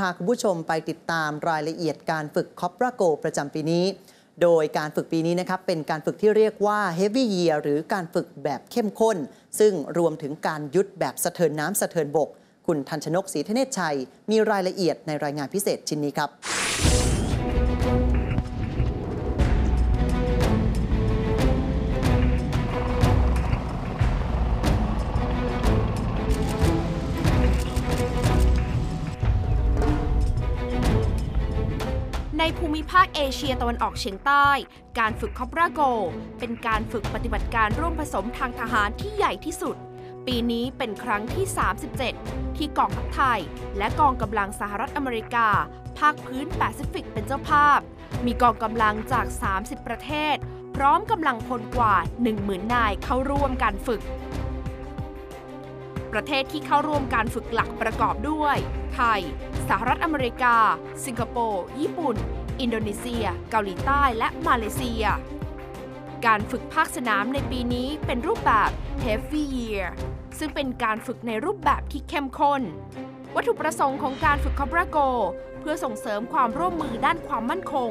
พาคุณผู้ชมไปติดตามรายละเอียดการฝึกคอปราโกประจำปีนี้ โดยการฝึกปีนี้นะครับเป็นการฝึกที่เรียกว่า Heavy Year หรือการฝึกแบบเข้มข้น ซึ่งรวมถึงการยุดแบบสะเทินน้ำสะเทินบก คุณทันชนกศรีเทเนศชัย มีรายละเอียดในรายงานพิเศษชิ้นนี้ครับ มิภาคเอเชียตะวันออกเฉียงใต้ การฝึกคอปราโก เป็นการฝึกปฏิบัติการร่วมผสมทางทหารที่ใหญ่ที่สุด ปีนี้เป็นครั้งที่ 37 ที่กองทัพไทย และกองกำลังสหรัฐอเมริกา ภาคพื้นแปซิฟิกเป็นเจ้าภาพ มีกองกำลังจาก 30 ประเทศ พร้อมกำลังพลกว่า 10,000 นายเข้าร่วมการฝึกประเทศที่เข้าร่วมการฝึกหลักประกอบด้วย ไทย สหรัฐอเมริกา สิงคโปร์ ญี่ปุ่น อินโดนีเซีย เกาหลีใต้และมาเลเซีย การฝึกภาคสนามในปีนี้เป็นรูปแบบ Heavy Year ซึ่งเป็นการฝึกในรูปแบบที่เข้มข้น วัตถุประสงค์ของการฝึกคอปราโก เพื่อส่งเสริมความร่วมมือด้านความมั่นคง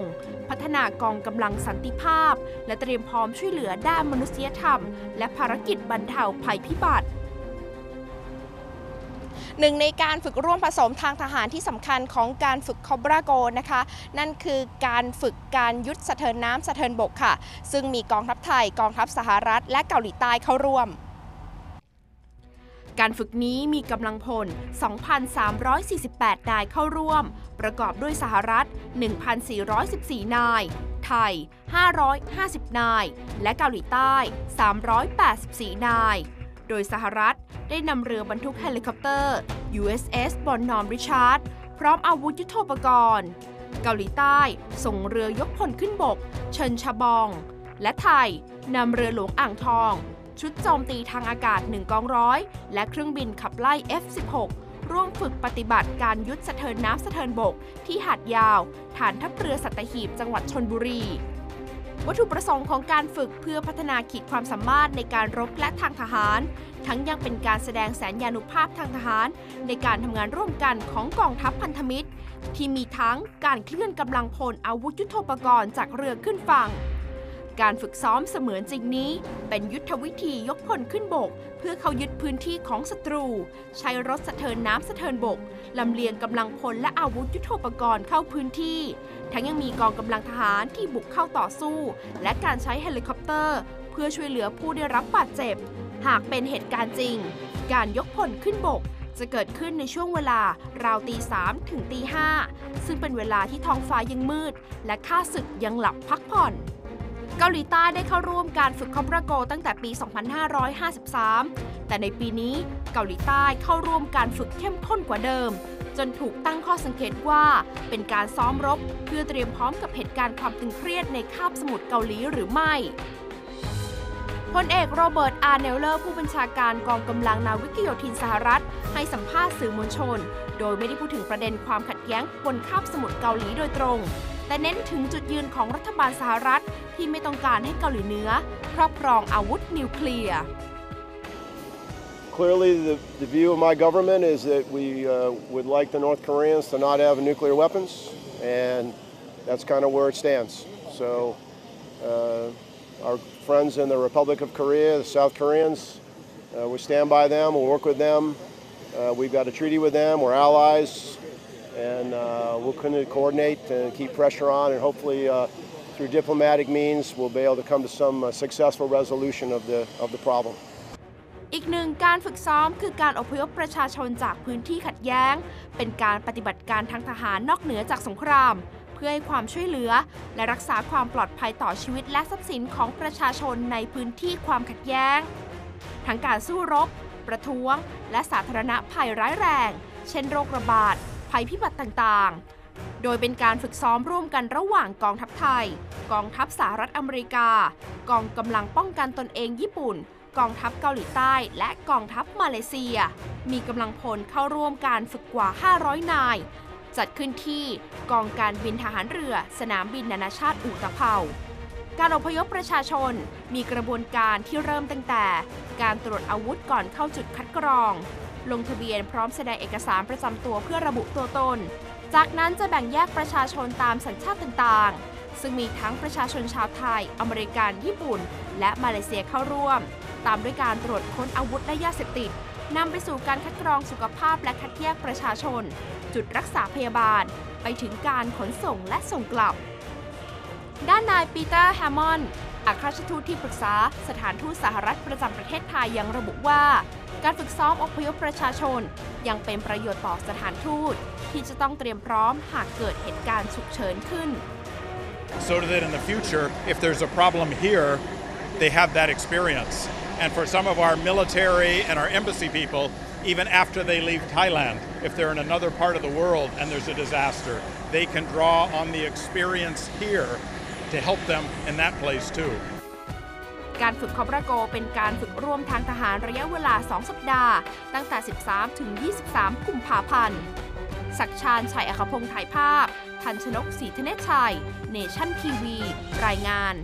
พัฒนากองกำลังสันติภาพ และเตรียมพร้อมช่วยเหลือด้านมนุษยธรรม และภารกิจบรรเทาภัยพิบัติ หนึ่งในการฝึกร่วมผสมทางทหารที่สำคัญของการฝึกคอบราโกนะคะ นั่นคือการฝึกการยุทธสะเทินน้ำสะเทินบกค่ะ ซึ่งมีกองทัพไทยกองทัพสหรัฐ และเกาหลีใต้เข้าร่วมการฝึกนี้มีกำลังพล 2,348 นายเข้าร่วม ประกอบด้วยสหรัฐ 1,414 นาย ไทย 550 นาย และเกาหลีใต้ 384 นาย โดยสหรัฐได้นำเรือบรรทุกเฮลิคอปเตอร์ USS บอนนอมริชาร์ดพร้อมอาวุธยุทโธปกรณ์ เกาหลีใต้ส่งเรือยกพลขึ้นบก เชิญชาบอง และไทยนำเรือหลวงอ่างทอง ชุดโจมตีทางอากาศ1กองร้อย และเครื่องบินขับไล่ F-16 ร่วมฝึกปฏิบัติการยุทธสะเทินน้ำสะเทินบก ที่หาดยาว ฐานทัพเรือสัตหีบจังหวัดชนบุรี วัตถุประสงค์ของการฝึกเพื่อพัฒนาขีดความสามารถในการรบและทางทหาร ทั้งยังเป็นการแสดงแสนยานุภาพทางทหาร ในการทำงานร่วมกันของกองทัพพันธมิตร ที่มีทั้งการเคลื่อนกำลังพลอาวุธยุทโธปกรณ์จากเรือขึ้นฝั่ง การฝึกซ้อมเสมือนจริงนี้ เป็นยุทธวิธียกพลขึ้นบก เพื่อเขายึดพื้นที่ของศัตรู ใช้รถสะเทินน้ำสะเทินบกลำเลียงกำลังพลและอาวุธยุทโธปกรณ์เข้าพื้นที่ ทั้งยังมีกองกำลังทหารที่บุกเข้าต่อสู้ และการใช้เฮลิคอปเตอร์ เพื่อช่วยเหลือผู้ได้รับบาดเจ็บ หากเป็นเหตุการณ์จริง การยกพลขึ้นบกจะเกิดขึ้นในช่วงเวลาราวตีสามถึงตีห้าซึ่งเป็นเวลาที่ท้องฟ้ายังมืด และข้าศึกยังหลับพักผ่อน เกาหลีใต้ได้เข้าร่วมการฝึกคอปราโกตั้งแต่ปี 2553 แต่ในปีนี้เกาหลีใต้เข้าร่วมการฝึกเข้มข้นกว่าเดิม จนถูกตั้งข้อสังเกตว่า เป็นการซ้อมรบเพื่อเตรียมพร้อมกับเหตุการณ์ความตึงเครียดในคาบสมุทรเกาหลีหรือไม่พลเอกโรเบิร์ต อาร์เนลเลอร์ ผู้บัญชาการกองกำลังนาวิกโยธินสหรัฐ ให้สัมภาษณ์สื่อมวลชน โดยไม่ได้พูดถึงประเด็นความขัดแย้งบนคาบสมุทรเกาหลีโดยตรง แต่เน้นถึงจุดยืนของรัฐบาลสหรัฐ ที่ไม่ต้องการให้เกาหลีเหนือ ครอบครองอาวุธนิวเคลียร์ Clearly, the, the view of my government is that we uh, would like the North Koreans to not have nuclear weapons, and that's kind of where it stands. So, uh, our friends in the Republic of Korea, the South Koreans, uh, we stand by them, we'll work with them. Uh, we've got a treaty with them, we're allies, and uh, we'll continue to coordinate and keep pressure on, and hopefully, uh, through diplomatic means, we'll be able to come to some uh, successful resolution of the, of the problem. อีกหนึ่งการฝึกซ้อมคือการอพยพประชาชนจากพื้นที่ขัดแย้ง เป็นการปฏิบัติการทางทหารนอกเหนือจากสงคราม เพื่อให้ความช่วยเหลือ และรักษาความปลอดภัยต่อชีวิตและทรัพย์สินของประชาชนในพื้นที่ความขัดแย้ง ทั้งการสู้รบ ประท้วง และสาธารณภัยร้ายแรง เช่นโรคระบาด ภัยพิบัติต่างๆ โดยเป็นการฝึกซ้อมร่วมกันระหว่างกองทัพไทย กองทัพสหรัฐอเมริกา กองกำลังป้องกันตนเองญี่ปุ่น กองทัพเกาหลีใต้ และกองทัพมาเลเซีย มีกำลังพลเข้าร่วมการฝึกกว่า 500 นาย จัดขึ้นที่กองการบินทหารเรือ สนามบินนานาชาติอู่ตะเภาการอพยพประชาชนมีกระบวนการที่เริ่มตั้งแต่ การตรวจอาวุธก่อนเข้าจุดคัดกรอง ลงทะเบียนพร้อมแสดงเอกสารประจำตัวเพื่อระบุตัวตน จากนั้นจะแบ่งแยกประชาชนตามสัญชาติต่างๆ ซึ่งมีทั้งประชาชนชาวไทย อเมริกัน ญี่ปุ่น และมาเลเซียเข้าร่วม ตามด้วยการตรวจค้นอาวุธและยาเสพติดนำไปสู่การคัดกรองสุขภาพและคัดแยกประชาชน จุดรักษาพยาบาล ไปถึงการขนส่งและส่งกลับ ด้านนายปีเตอร์แฮมมอน อัคราชทูตที่ปรึกษาสถานทูตสหรัฐประจำประเทศไทยยังระบุว่า การฝึกซ้อมอพยพประชาชน ยังเป็นประโยชน์ต่อสถานทูต ที่จะต้องเตรียมพร้อมหากเกิดเหตุการณ์ฉุกเฉินขึ้น so that in the future, if there's a problem here, they have that experience. And for some of our military and our embassy people, even after they leave Thailand, if they're in another part of the world and there's a disaster, they can draw on the experience here to help them in that place too. การฝึกคอบราโกเป็นการฝึกร่วมทางทหารระยะเวลา 2 สัปดาห์ ตั้งแต่ 13 ถึง 23 กุมภาพันธ์ ศักชาญชัยอัคพงศ์ถ่ายภาพ ทันชนกศรีธเนศชัย เนชั่นทีวี รายงาน